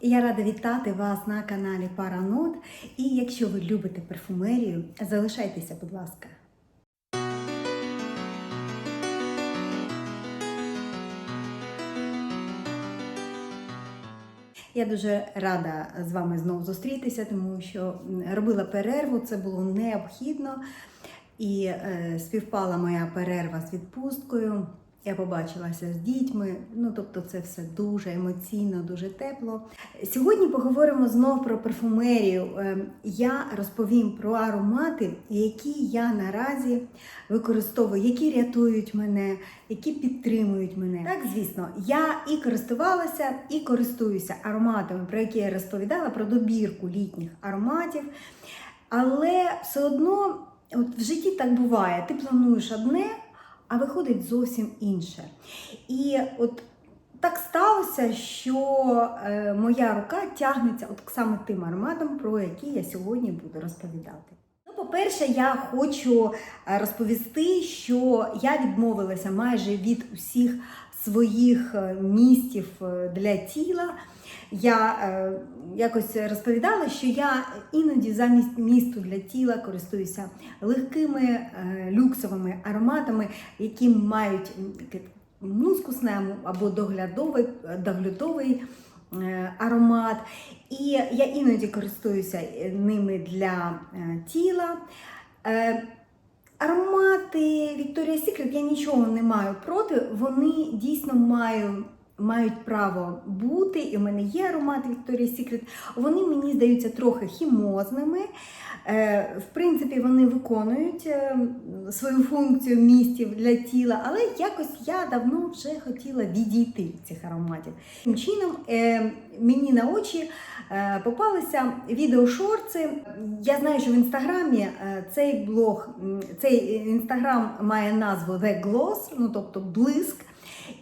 Я рада вітати вас на каналі Паранот. І якщо ви любите парфумерію, залишайтеся, будь ласка. Я дуже рада з вами знову зустрітися, тому що робила перерву, це було необхідно. І е, співпала моя перерва з відпусткою. Я побачилася з дітьми. Ну тобто, це все дуже емоційно, дуже тепло. Сьогодні поговоримо знов про парфумерію. Е, Я розповім про аромати, які я наразі використовую, які рятують мене, які підтримують мене. Так, звісно, я і користувалася, і користуюся ароматами, про які я розповідала, про добірку літніх ароматів. Але все одно от в житті так буває. Ти плануєш одне, а виходить зовсім інше. І от так сталося, що е, моя рука тягнеться от саме тим ароматом, про який я сьогодні буду розповідати. По-перше, я хочу е, розповісти, що я відмовилася майже від усіх своїх е, містів е, для тіла. Я е, якось розповідала, що я іноді замість місту для тіла користуюся легкими е, люксовими ароматами, які мають мускусне або доглядовий, доглядовий аромат. І я іноді користуюся е, ними для е, тіла. Е, Аромати Victoria's Secret я нічого не маю проти. Вони дійсно мають, мають право бути. І в мене є аромати Victoria's Secret. Вони мені здаються трохи хімозними. Е, В принципі, вони виконують е, свою функцію містів для тіла, але якось я давно вже хотіла відійти цих ароматів. Таким чином, е, мені на очі попалися відеошорти. Я знаю, що в інстаграмі цей блог, цей інстаграм має назву The Gloss, ну тобто блиск.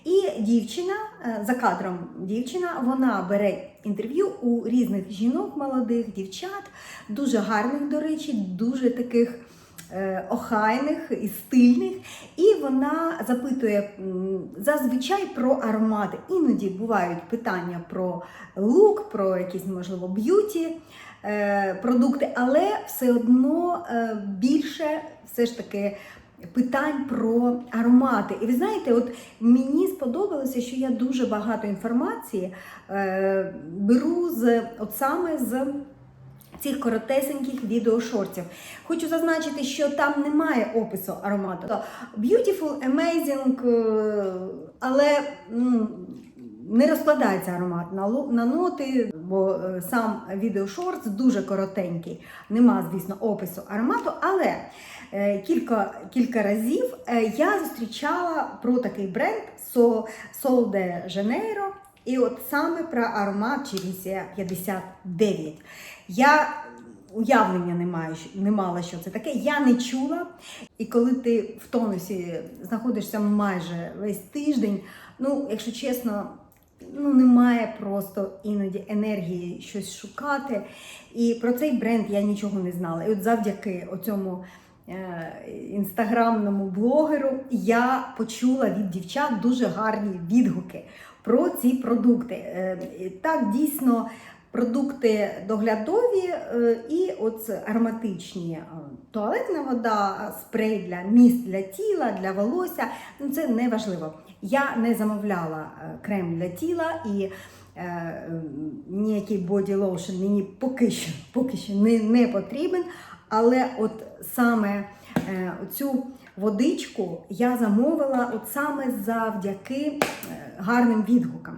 І дівчина е, за кадром дівчина вона бере інтерв'ю у різних жінок, молодих дівчат, дуже гарних, до речі, дуже таких е, охайних і стильних. І вона запитує зазвичай про аромати. Іноді бувають питання про лук, про якісь, можливо, б'юті. е, Продукти, але все одно більше все ж таки питань про аромати. І ви знаєте, от мені сподобалося, що я дуже багато інформації е, беру з от саме з. Цих коротесеньких відеошортів. Хочу зазначити, що там немає опису аромату. Beautiful, amazing, е, але не розкладається аромат на, на ноти, бо е, сам відеошорт дуже коротенький. Нема, звісно, опису аромату, але е, кілька, кілька разів е, я зустрічала про такий бренд So- Sol de Janeiro. І от саме про аромат Челісія 59. Я уявлення не, маю, не мала, що це таке. Я не чула. І коли ти в тонусі знаходишся майже весь тиждень, ну, якщо чесно, ну, немає просто іноді енергії щось шукати. І про цей бренд я нічого не знала. І от завдяки оцьому е, інстаграмному блогеру я почула від дівчат дуже гарні відгуки про ці продукти. Е, Так, дійсно. Продукти доглядові е, і от ароматичні туалетна вода, спрей для міст для тіла, для волосся. Ну це не важливо. Я не замовляла е, крем для тіла і е, ніякий боді лоушен мені поки що, поки що не, не потрібен. Але от саме е, цю водичку я замовила от саме завдяки е, гарним відгукам.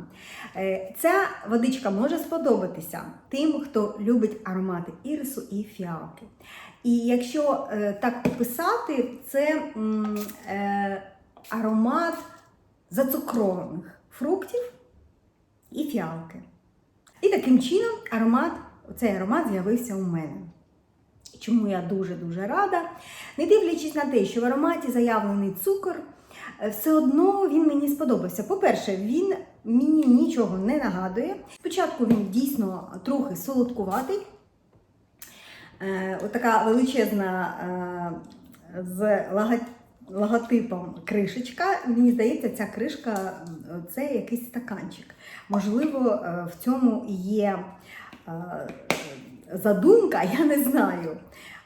Е, Ця водичка може сподобатися тим, хто любить аромати ірису і фіалки. І якщо е, так описати, це е, аромат зацукрованих фруктів і фіалки. І таким чином аромат, цей аромат з'явився у мене. Чому я дуже-дуже рада. Не дивлячись на те, що в ароматі заявлений цукор, е, все одно він мені сподобався. По-перше, він мені нічого не нагадує. Спочатку він дійсно трохи солодкуватий. Е, Отака величезна е, з лагать логотипом кришечка. Мені здається, ця кришка це якийсь стаканчик. Можливо, е, в цьому є е, задумка, я не знаю.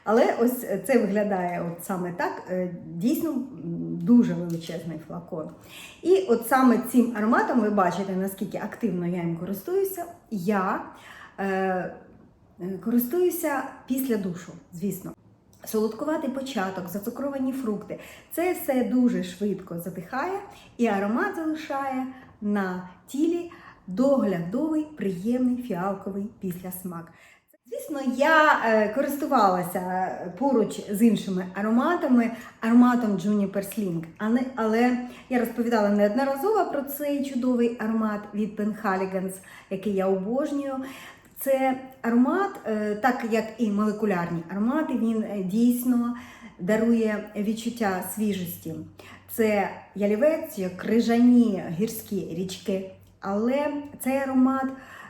Але ось це виглядає от саме так. Е, Дійсно дуже величезний флакон. І от саме цим ароматом ви бачите, наскільки активно я їм користуюся. Я е, користуюся після душу, звісно. Солодкуватий початок, зацукровані фрукти. Це все дуже швидко затихає, і аромат залишає на тілі доглядовий, приємний фіалковий післясмак. Звісно, я е, користувалася поруч з іншими ароматами, ароматом Juniper Sling, але я розповідала неодноразово про цей чудовий аромат від Penhaligon's, який я обожнюю. Це аромат, е, так як і молекулярні аромати, він е, дійсно дарує відчуття свіжості. Це ялівець, крижані гірські річки. Але цей аромат,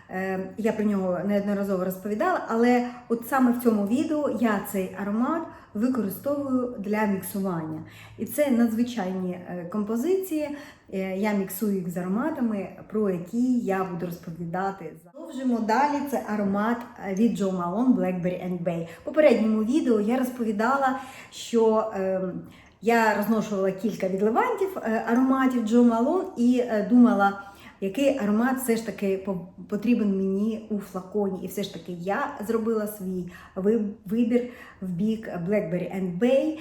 е, я про нього неодноразово розповідала, але от саме в цьому відео я цей аромат використовую для міксування. І це надзвичайні е, композиції. Е, Я міксую їх з ароматами, про які я буду розповідати. Продовжимо далі. Це аромат е, від Joe Malone Blackberry and Bay. В попередньому відео я розповідала, що е, я розношувала кілька відливантів ароматів Joe Malone і думала, який аромат все ж таки потрібен мені у флаконі. І все ж таки я зробила свій вибір в бік Blackberry and Bay.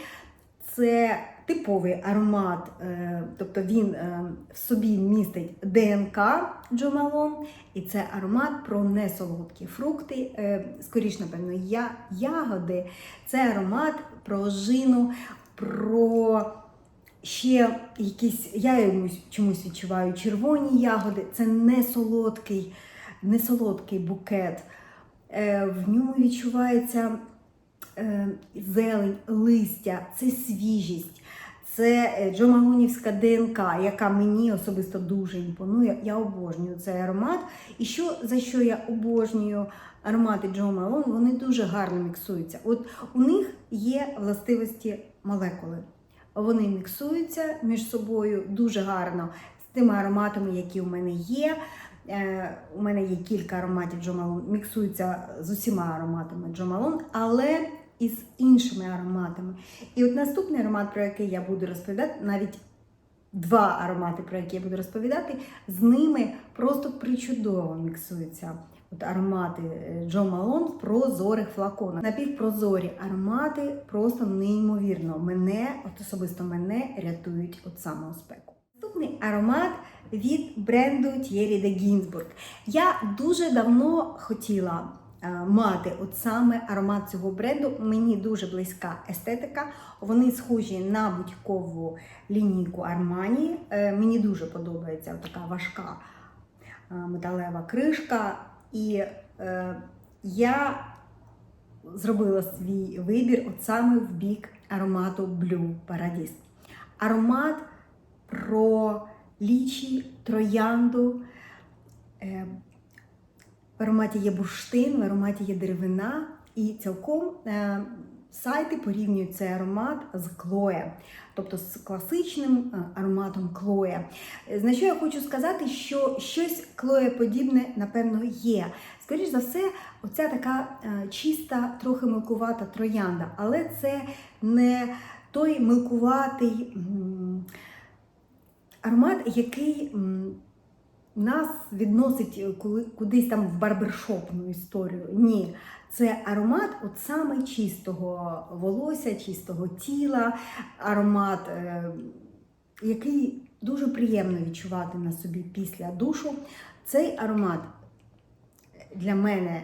Це типовий аромат, е, тобто він е, в собі містить ДНК Джомалон, і це аромат про несолодкі фрукти, е, скоріш, напевно, ягоди. Це аромат про ожину, про ще якісь, я йомусь- чомусь відчуваю червоні ягоди. Це не солодкий, не солодкий букет. Е, В ньому відчувається е, зелень, листя, це свіжість, це е, джомалунівська ДНК, яка мені особисто дуже імпонує. Я обожнюю цей аромат. І що за що я обожнюю аромати Джо Малон, вони дуже гарно міксуються. От у них є властивості молекули. Вони міксуються між собою дуже гарно з тими ароматами, які у мене є. Е, У мене є кілька ароматів Джо Малон, міксуються з усіма ароматами Джо Малон, але і з іншими ароматами. І от наступний аромат, про який я буду розповідати, навіть два аромати, про які я буду розповідати, з ними просто причудово міксуються. От аромати е, Джо Малон в прозорих флаконах. Напівпрозорі аромати просто неймовірно. Мене, от особисто мене, рятують від самого спеку. Наступний аромат від бренду Thierry de Ginsburg. Я дуже давно хотіла е, мати от саме аромат цього бренду. Мені дуже близька естетика. Вони схожі на будь-якову лінійку Armani. Е, Мені дуже подобається така важка е, металева кришка. І е, я зробила свій вибір от саме в бік аромату Blue Paradise. Аромат про лічі, троянду. Е, В ароматі є бурштин, в ароматі є деревина, і цілком е, сайти порівнюють цей аромат з Клоє, тобто з класичним е, ароматом Клоє. Е, На що я хочу сказати, що щось клоєподібне, напевно, є. Скоріше за все, оця така е, чиста, трохи милкувата троянда, але це не той милкуватий аромат, який нас відносить кудись там в барбершопну історію. Ні, це аромат от саме чистого волосся, чистого тіла, аромат, е, який дуже приємно відчувати на собі після душу. Цей аромат для мене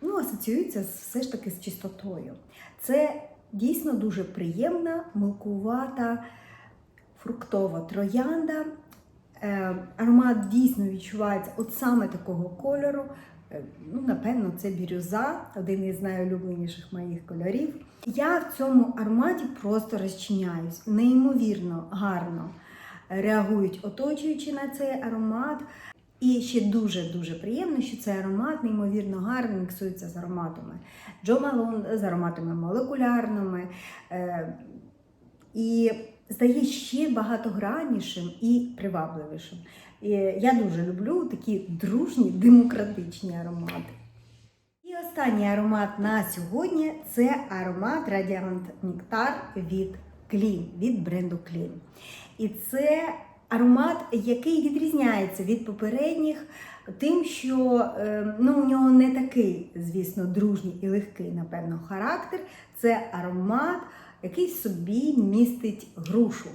ну, асоціюється все ж таки з чистотою. Це дійсно дуже приємна, милкувата, фруктова троянда. Е, аромат дійсно відчувається от саме такого кольору. Е, Ну, напевно, це бірюза, один із найулюбленіших моїх кольорів. Я в цьому ароматі просто розчиняюсь, неймовірно гарно реагують оточуючи на цей аромат. І ще дуже-дуже приємно, що цей аромат неймовірно гарно міксується з ароматами Джо Малон, з ароматами молекулярними. Е, І стає ще багатограннішим і привабливішим. Я дуже люблю такі дружні демократичні аромати. І останній аромат на сьогодні це аромат Radiant Nectar від Clean, від бренду Clean. І це аромат, який відрізняється від попередніх, тим, що е, ну, у нього не такий, звісно, дружній і легкий, напевно, характер. Це аромат, який собі містить грушу.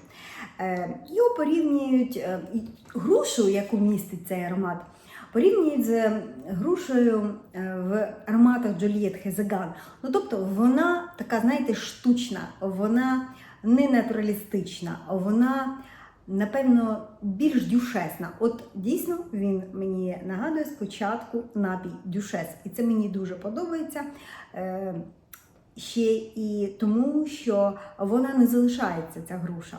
Е, Його порівнюють е, грушу, яку містить цей аромат, порівнюють з грушею е, в ароматах Джолієт Хезеган. Ну, тобто вона така, знаєте, штучна, вона не натуралістична, вона, напевно, більш дюшесна. От дійсно він мені нагадує спочатку напій дюшес. І це мені дуже подобається. Ще і тому, що вона не залишається, ця груша.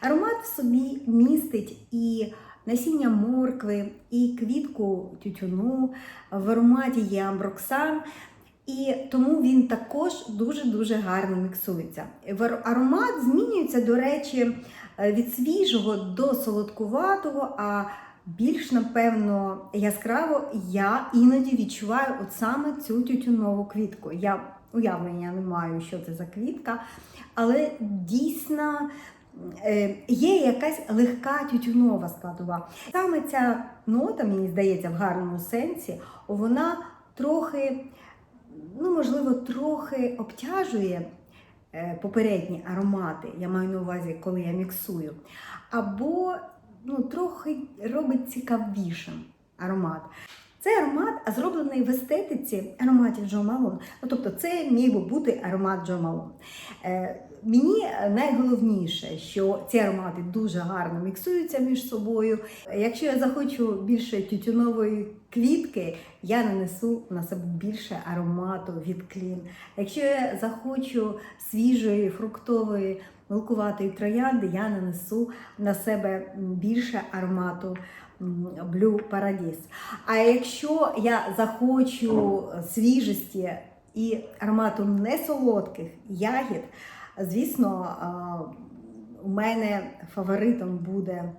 Аромат в собі містить і насіння моркви, і квітку тютюну, в ароматі є амброксан, і тому він також дуже-дуже гарно міксується. Аромат змінюється, до речі, е, від свіжого до солодкуватого, а більш, напевно, яскраво я іноді відчуваю от саме цю тютюнову квітку. Я уявлення не маю, що це за квітка, але дійсно е, є якась легка тютюнова складова. Саме ця нота, мені здається, в гарному сенсі, вона трохи, ну, можливо, трохи обтяжує е, попередні аромати. Я маю на увазі, коли я міксую. Або ну, трохи робить цікавішим аромат. Цей аромат зроблений в естетиці ароматів Джо Малон. Ну, тобто це міг би бути аромат Джо Малон. Е, мені найголовніше, що ці аромати дуже гарно міксуються між собою. Якщо я захочу більше тютюнової квітки, я нанесу на себе більше аромату від клін. Якщо я захочу свіжої фруктової милкуватої троянди, я нанесу на себе більше аромату Blue Paradise. А якщо я захочу свіжості і аромату несолодких ягід, звісно, у мене фаворитом буде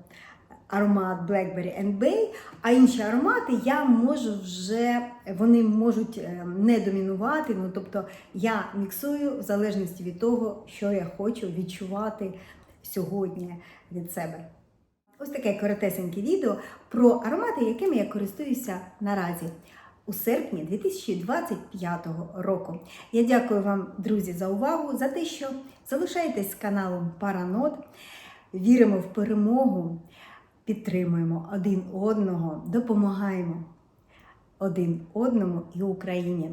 аромат Blackberry and Bay, а інші аромати я можу вже, вони можуть е, не домінувати. Ну, тобто я міксую в залежності від того, що я хочу відчувати сьогодні від себе. Ось таке коротесеньке відео про аромати, якими я користуюся наразі у серпні 2025 року. Я дякую вам, друзі, за увагу, за те, що залишаєтесь з каналом Паранот. Віримо в перемогу, підтримуємо один одного, допомагаємо один одному і Україні.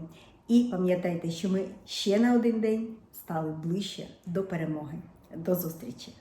І пам'ятайте, що ми ще на один день стали ближче до перемоги. До зустрічі!